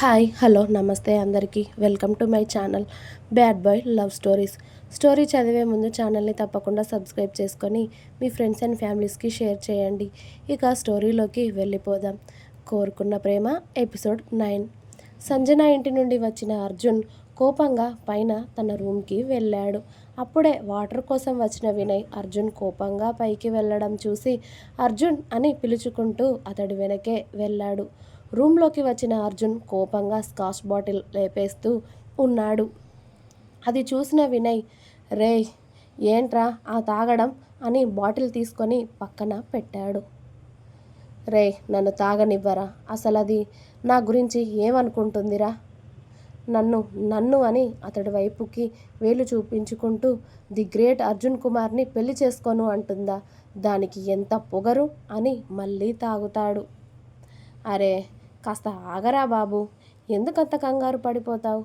Hi hello నమస్తే అందరికీ. Welcome to my channel bad boy love stories. Story చదివే ముందు ఛానల్ని తప్పకుండా సబ్స్క్రైబ్ చేసుకొని మీ ఫ్రెండ్స్ అండ్ ఫ్యామిలీస్కి షేర్ చేయండి. ఇక స్టోరీలోకి వెళ్ళిపోదాం. కోరుకున్న ప్రేమ ఎపిసోడ్ నైన్. సంజన ఇంటి నుండి వచ్చిన అర్జున్ కోపంగా పైన తన రూమ్కి వెళ్ళాడు. అప్పుడే వాటర్ కోసం వచ్చిన వినయ్ అర్జున్ కోపంగా పైకి వెళ్ళడం చూసి అర్జున్ అని పిలుచుకుంటూ అతడి వెనకే వెళ్ళాడు. రూమ్లోకి వచ్చిన అర్జున్ కోపంగా స్కాచ్ బాటిల్ లేపేస్తూ ఉన్నాడు. అది చూసిన వినయ్ రే ఏంట్రా ఆ తాగడం? అని బాటిల్ తీసుకొని పక్కన పెట్టాడు. రే నన్ను తాగనివ్వరా? అసలు అది నా గురించి ఏమనుకుంటుందిరా? నన్ను నన్ను అని అతడి వైపుకి వేలు చూపించుకుంటూ ది గ్రేట్ అర్జున్ కుమార్ని పెళ్ళి చేసుకోను అంటుందా? దానికి ఎంత పొగరు? అని మళ్ళీ తాగుతాడు. అరే కాస్త ఆగరా బాబు. ఎందుకంత కంగారు పడిపోతావు?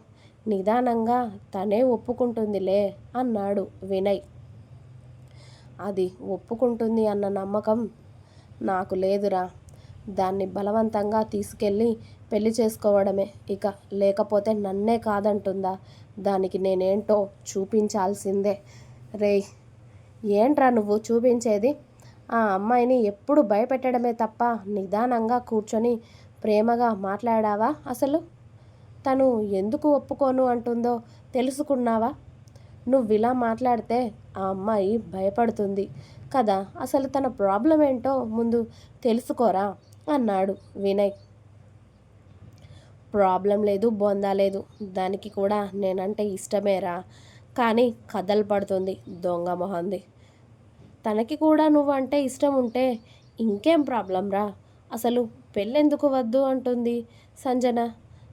నిదానంగా తనే ఒప్పుకుంటుందిలే అన్నాడు వినయ్. అది ఒప్పుకుంటుంది అన్న నమ్మకం నాకు లేదురా. దాన్ని బలవంతంగా తీసుకెళ్ళి పెళ్ళి చేసుకోవడమే. ఇక లేకపోతే నన్నే కాదంటుందా? దానికి నేనేంటో చూపించాల్సిందే. రే ఏంట్రా నువ్వు చూపించేది? ఆ అమ్మాయిని ఎప్పుడు భయపెట్టడమే తప్ప నిదానంగా కూర్చొని ప్రేమగా మాట్లాడావా? అసలు తను ఎందుకు ఒప్పుకోను అంటుందో తెలుసుకున్నావా? నువ్వు ఇలా మాట్లాడితే ఆ అమ్మాయి భయపడుతుంది కదా? అసలు తన ప్రాబ్లం ఏంటో ముందు తెలుసుకోరా? అన్నాడు వినయ్. ప్రాబ్లం లేదు బొందా లేదు. దానికి కూడా నేనంటే ఇష్టమేరా. కానీ కథలు పడుతుంది దొంగ మొహంది. తనకి కూడా నువ్వు అంటే ఇష్టం ఉంటే ఇంకేం ప్రాబ్లం రా అసలు పెళ్ళెందుకు వద్దు అంటుంది సంజన.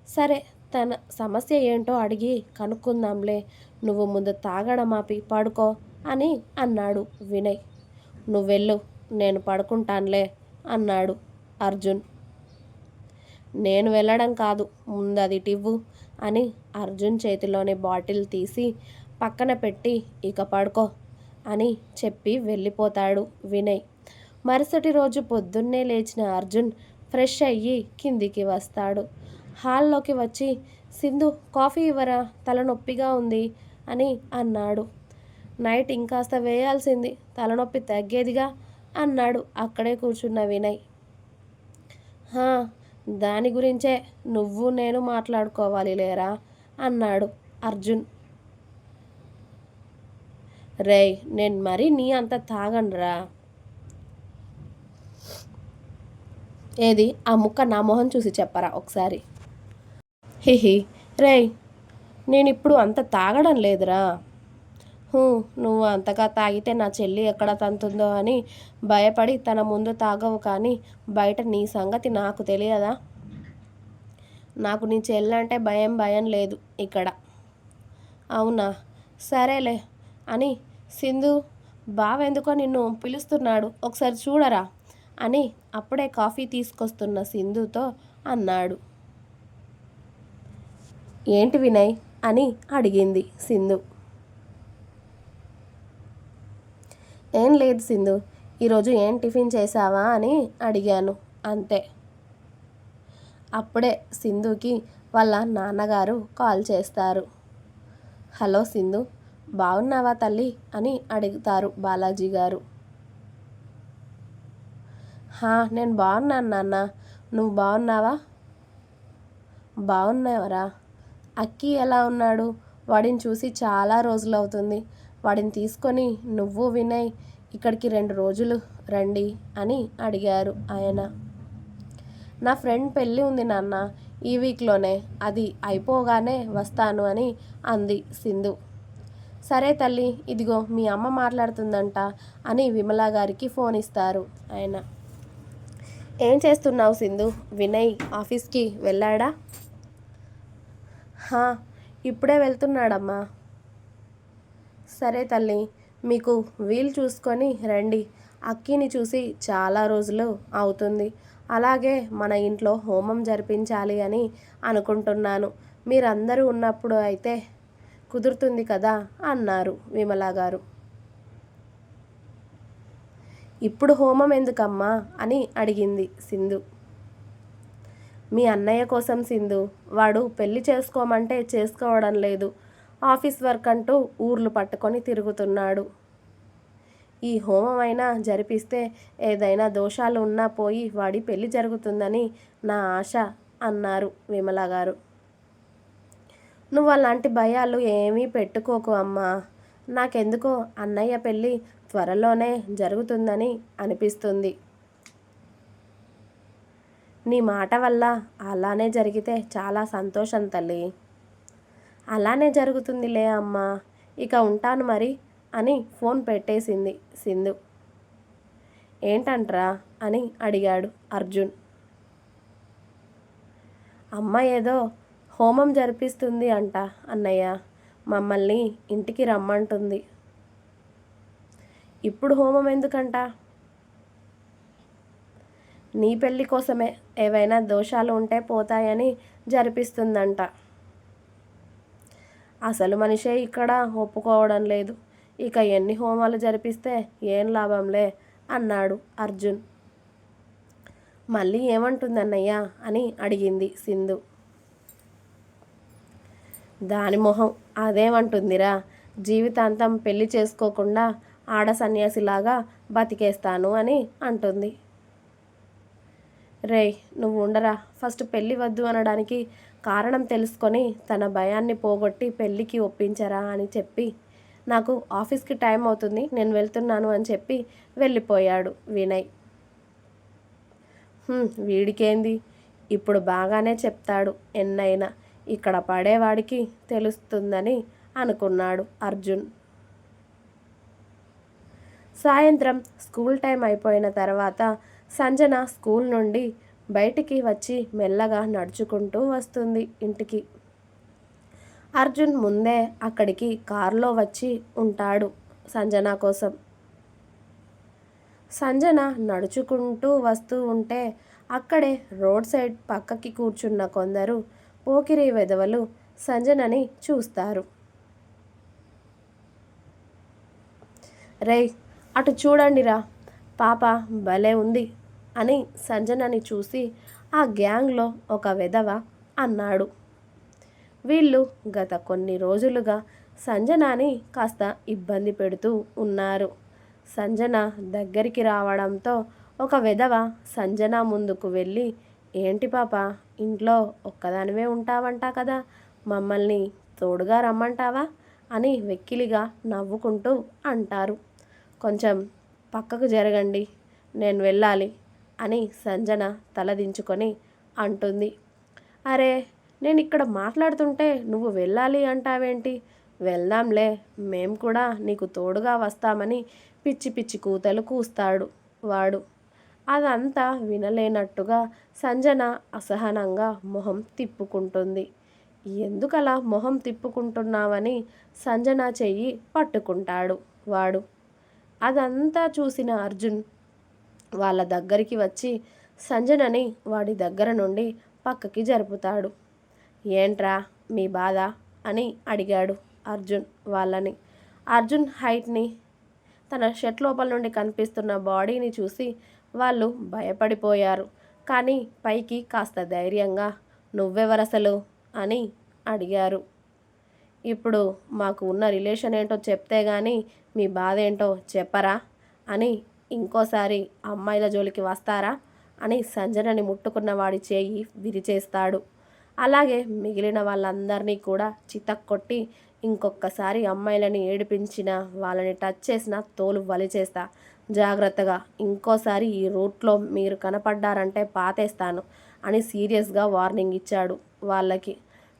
సరే తన సమస్య ఏంటో అడిగి కనుక్కుందాంలే. నువ్వు ముందు తాగడం ఆపి పడుకో అని అన్నాడు వినయ్. నువ్వెళ్ళు నేను పడుకుంటానులే అన్నాడు అర్జున్. నేను వెళ్ళడం కాదు ముందు అది టివ్వు అని అర్జున్ చేతిలోని బాటిల్ తీసి పక్కన పెట్టి ఇక పడుకో అని చెప్పి వెళ్ళిపోతాడు వినయ్. మరుసటి రోజు పొద్దున్నే లేచిన అర్జున్ ఫ్రెష్ అయ్యి కిందికి వస్తాడు. హాల్లోకి వచ్చి సింధు కాఫీ ఇవ్వరా? తలనొప్పిగా ఉంది అని అన్నాడు. నైట్ ఇంకాస్త వేయాల్సింది తలనొప్పి తగ్గేదిగా అన్నాడు అక్కడే కూర్చున్న వినయ్. దాని గురించే నువ్వు నేను మాట్లాడుకోవాలి లేరా? అన్నాడు అర్జున్. రేయ్ నేను మరీ నీ అంత తాగండ్రా ఏది? ఆ ముక్క నా మొహం చూసి చెప్పరా ఒకసారి. హిహి రేయ్ నేను ఇప్పుడు అంత తాగడం లేదురా. నువ్వు అంతగా తాగితే నా చెల్లి ఎక్కడ తంతుందో అని భయపడి తన ముందు తాగవు కానీ బయట నీ సంగతి నాకు తెలియదా? నాకు నీ చెల్లి అంటే భయం భయం లేదు ఇక్కడ. అవునా? సరేలే అని సింధు బావెందుకో నిన్ను పిలుస్తున్నాడు. ఒకసారి చూడరా అని అప్పుడే కాఫీ తీసుకొస్తున్న సింధుతో అన్నాడు. ఏంటి వినయ్? అని అడిగింది సింధు. ఏం లేదు సింధు ఈరోజు ఏం టిఫిన్ చేసావా అని అడిగాను. అంతే. అప్పుడే సింధుకి వాళ్ళ నాన్నగారు కాల్ చేస్తారు. హలో సింధు బాగున్నావా తల్లి? అని అడుగుతారు బాలాజీ గారు. నేను బాగున్నాను నాన్న. నువ్వు బాగున్నావా? బాగున్నావరా? అక్కి ఎలా ఉన్నాడు? వాడిని చూసి చాలా రోజులు అవుతుంది. వాడిని తీసుకొని నువ్వు వినయ్ ఇక్కడికి రెండు రోజులు రండి అని అడిగారు ఆయన. నా ఫ్రెండ్ పెళ్ళి ఉంది నాన్న. ఈ వీక్లోనే అది అయిపోగానే వస్తాను అని అంది సింధు. సరే తల్లి ఇదిగో మీ అమ్మ మాట్లాడుతుందంట అని విమలా గారికి ఫోన్ ఇస్తారు ఆయన. ఏం చేస్తున్నావు సింధు? వినయ్ ఆఫీస్కి వెళ్ళాడా? హా ఇప్పుడే వెళ్తున్నాడమ్మా. సరే తల్లి మీకు వీలు చూసుకొని రండి. అక్కిని చూసి చాలా రోజులు అవుతుంది. అలాగే మన ఇంట్లో హోమం జరిపించాలి అని అనుకుంటున్నాను. మీరందరూ ఉన్నప్పుడు అయితే కుదురుతుంది కదా? అన్నారు విమలా గారు ఇప్పుడు హోమం ఎందుకమ్మా? అని అడిగింది సింధు. మీ అన్నయ్య కోసం సింధు వాడు పెళ్ళి చేసుకోమంటే చేసుకోవడం లేదు. ఆఫీస్ వర్క్ అంటూ ఊర్లు పట్టుకొని తిరుగుతున్నాడు. ఈ హోమం అయినా జరిపిస్తే ఏదైనా దోషాలు ఉన్నా పోయి వాడి పెళ్ళి జరుగుతుందని నా ఆశ అన్నారు విమల గారు నువ్వు అలాంటి భయాలు ఏమీ పెట్టుకోకు అమ్మా. నాకెందుకో అన్నయ్య పెళ్ళి త్వరలోనే జరుగుతుందని అనిపిస్తుంది. నీ మాట వల్ల అలానే జరిగితే చాలా సంతోషం తల్లి. అలానే జరుగుతుందిలే అమ్మా ఇక ఉంటాను మరి అని ఫోన్ పెట్టేసింది సింధు. ఏంటంట్రా అని అడిగాడు అర్జున్. అమ్మ ఏదో హోమం జరిపిస్తుంది అంట అన్నయ్య. మమ్మల్ని ఇంటికి రమ్మంటుంది. ఇప్పుడు హోమం ఎందుకంట? నీ పెళ్ళి కోసమే ఏవైనా దోషాలు ఉంటే పోతాయని జరిపిస్తుందంట. అసలు మనిషే ఇక్కడ ఒప్పుకోవడం లేదు. ఇక ఎన్ని హోమాలు జరిపిస్తే ఏం లాభంలే అన్నాడు అర్జున్. మళ్ళీ ఏమంటుందన్నయ్యా అని అడిగింది సింధు. దాని మొహం అదేమంటుందిరా? జీవితాంతం పెళ్ళి చేసుకోకుండా ఆడ సన్యాసిలాగా బతికేస్తాను అని అంటుంది. రే నువ్వు ఉండరా ఫస్ట్ పెళ్ళి వద్దు అనడానికి కారణం తెలుసుకొని తన భయాన్ని పోగొట్టి పెళ్ళికి ఒప్పించరా అని చెప్పి నాకు ఆఫీస్కి టైం అవుతుంది నేను వెళ్తున్నాను అని చెప్పి వెళ్ళిపోయాడు వినయ్. వీడికేంది? ఇప్పుడు బాగానే చెప్తాడు ఎన్నైనా. ఇక్కడ పడేవాడికి తెలుస్తుందని అనుకున్నాడు అర్జున్. సాయంత్రం స్కూల్ టైం అయిపోయిన తర్వాత సంజన స్కూల్ నుండి బయటికి వచ్చి మెల్లగా నడుచుకుంటూ వస్తుంది ఇంటికి. అర్జున్ ముందే అక్కడికి కారులో వచ్చి ఉంటాడు సంజన కోసం. సంజన నడుచుకుంటూ వస్తూ ఉంటే అక్కడే రోడ్ సైడ్ పక్కకి కూర్చున్న కొందరు పోకిరి వెధవలు సంజనని చూస్తారు. రే అటు చూడండిరా. పాప భలే ఉంది అని సంజనని చూసి ఆ గ్యాంగ్లో ఒక వెధవ అన్నాడు. వీళ్ళు గత కొన్ని రోజులుగా సంజనాని కాస్త ఇబ్బంది పెడుతూ ఉన్నారు. సంజన దగ్గరికి రావడంతో ఒక వెధవ సంజన ముందుకు వెళ్ళి ఏంటి పాప? ఇంట్లో ఒక్కదానివే ఉంటావంటా కదా. మమ్మల్ని తోడుగా రమ్మంటావా? అని వెక్కిలిగా నవ్వుకుంటూ అంటారు. కొంచెం పక్కకు జరగండి నేను వెళ్ళాలి అని సంజన తలదించుకొని అంటుంది. అరే నేను ఇక్కడ మాట్లాడుతుంటే నువ్వు వెళ్ళాలి అంటావేంటి? వెళ్దాంలే మేం కూడా నీకు తోడుగా వస్తామని పిచ్చి పిచ్చి కూతలు కూస్తాడు వాడు. అదంతా వినలేనట్టుగా సంజన అసహనంగా మొహం తిప్పుకుంటుంది. ఎందుకలా మొహం తిప్పుకుంటున్నావని సంజన చెయ్యి పట్టుకుంటాడు వాడు. అదంతా చూసిన అర్జున్ వాళ్ళ దగ్గరికి వచ్చి సంజనని వాడి దగ్గర నుండి పక్కకి జరుపుతాడు. ఏంట్రా మీ బాధ? అని అడిగాడు అర్జున్ వాళ్ళని. అర్జున్ హైట్ని తన షర్ట్ లోపల నుండి కనిపిస్తున్న బాడీని చూసి వాళ్ళు భయపడిపోయారు. కానీ పైకి కాస్త ధైర్యంగా నువ్వెవరసలు అని అడిగారు. ఇప్పుడు మాకు ఉన్న రిలేషన్ ఏంటో చెప్తే కానీ మీ బాధ ఏంటో చెప్పరా అని ఇంకోసారి అమ్మాయిల జోలికి వస్తారా అని సంజనని ముట్టుకున్న వాడి చేయి విరిచేస్తాడు. అలాగే మిగిలిన వాళ్ళందరినీ కూడా చితక్కొట్టి ఇంకొకసారి అమ్మాయిలని ఏడిపించిన వాళ్ళని టచ్ చేసిన తోలు వలిచేస్తా జాగ్రత్తగా ఇంకోసారి ఈ రూట్లో మీరు కనపడ్డారంటే పాతేస్తాను అని సీరియస్గా వార్నింగ్ ఇచ్చాడు వాళ్ళకి.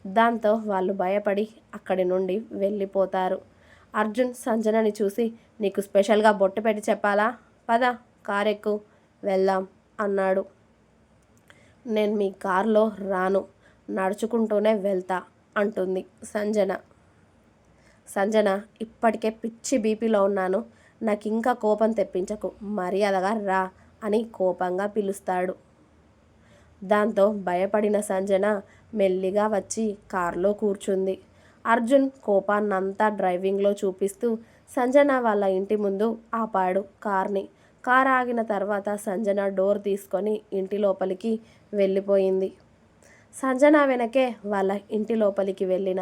దాంతో వాళ్ళు భయపడి అక్కడి నుండి వెళ్ళిపోతారు. అర్జున్ సంజనని చూసి నీకు స్పెషల్గా బొట్టు పెట్టి చెప్పాలా? పద కారెక్కు వెళ్దాం అన్నాడు. నేను మీ కారులో రాను. నడుచుకుంటూనే వెళ్తా అంటుంది సంజన. సంజన ఇప్పటికే పిచ్చి బీపీలో ఉన్నాను. నాకు ఇంకా కోపం తెప్పించకు. మర్యాదగా రా అని కోపంగా పిలుస్తాడు. దాంతో భయపడిన సంజన మెల్లిగా వచ్చి కారులో కూర్చుంది. అర్జున్ కోపాన్నంతా డ్రైవింగ్లో చూపిస్తూ సంజన వాళ్ళ ఇంటి ముందు ఆపాడు కార్ని. కార్ ఆగిన తర్వాత సంజన డోర్ తీసుకొని ఇంటి లోపలికి వెళ్ళిపోయింది. సంజన వెనకే వాళ్ళ ఇంటి లోపలికి వెళ్ళిన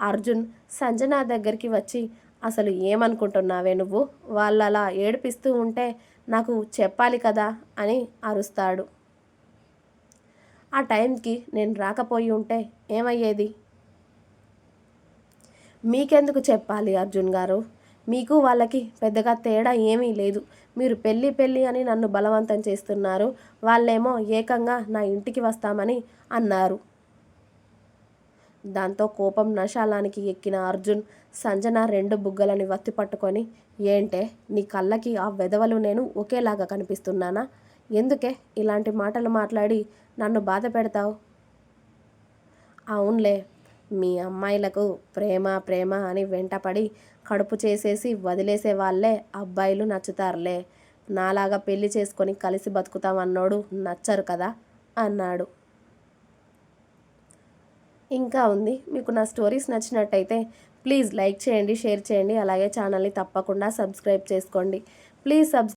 అర్జున్ సంజన దగ్గరికి వచ్చి అసలు ఏమనుకుంటున్నావే నువ్వు? వాళ్ళు అలా ఏడిపిస్తూ ఉంటే నాకు చెప్పాలి కదా? అని అరుస్తాడు. ఆ టైంకి నేను రాకపోయి ఉంటే ఏమయ్యేది? మీకెందుకు చెప్పాలి అర్జున్ గారు? మీకు వాళ్ళకి పెద్దగా తేడా ఏమీ లేదు. మీరు పెళ్ళి పెళ్ళి అని నన్ను బలవంతం చేస్తున్నారు. వాళ్ళేమో ఏకంగా నా ఇంటికి వస్తామని అన్నారు. దాంతో కోపం నశాలానికి ఎక్కిన అర్జున్ సంజన రెండు బుగ్గలని వత్తి పట్టుకొని ఏంటే నీ కళ్ళకి ఆ వెధవలు నేను ఒకేలాగా కనిపిస్తున్నానా? ఎందుకే ఇలాంటి మాటలు మాట్లాడి నన్ను బాధ పెడతావు? అవునులే మీ అమ్మాయిలకు ప్రేమ ప్రేమ అని వెంటపడి కడుపు చేసేసి వదిలేసే వాళ్ళే అబ్బాయిలు నచ్చుతారులే. నాలాగా పెళ్ళి చేసుకొని కలిసి బతుకుతామన్నోడు నచ్చరు కదా? అన్నాడు. ఇంకా ఉంది. మీకు నా స్టోరీస్ నచ్చినట్టయితే ప్లీజ్ లైక్ చేయండి షేర్ చేయండి. అలాగే ఛానల్ని తప్పకుండా సబ్స్క్రైబ్ చేసుకోండి. Please subs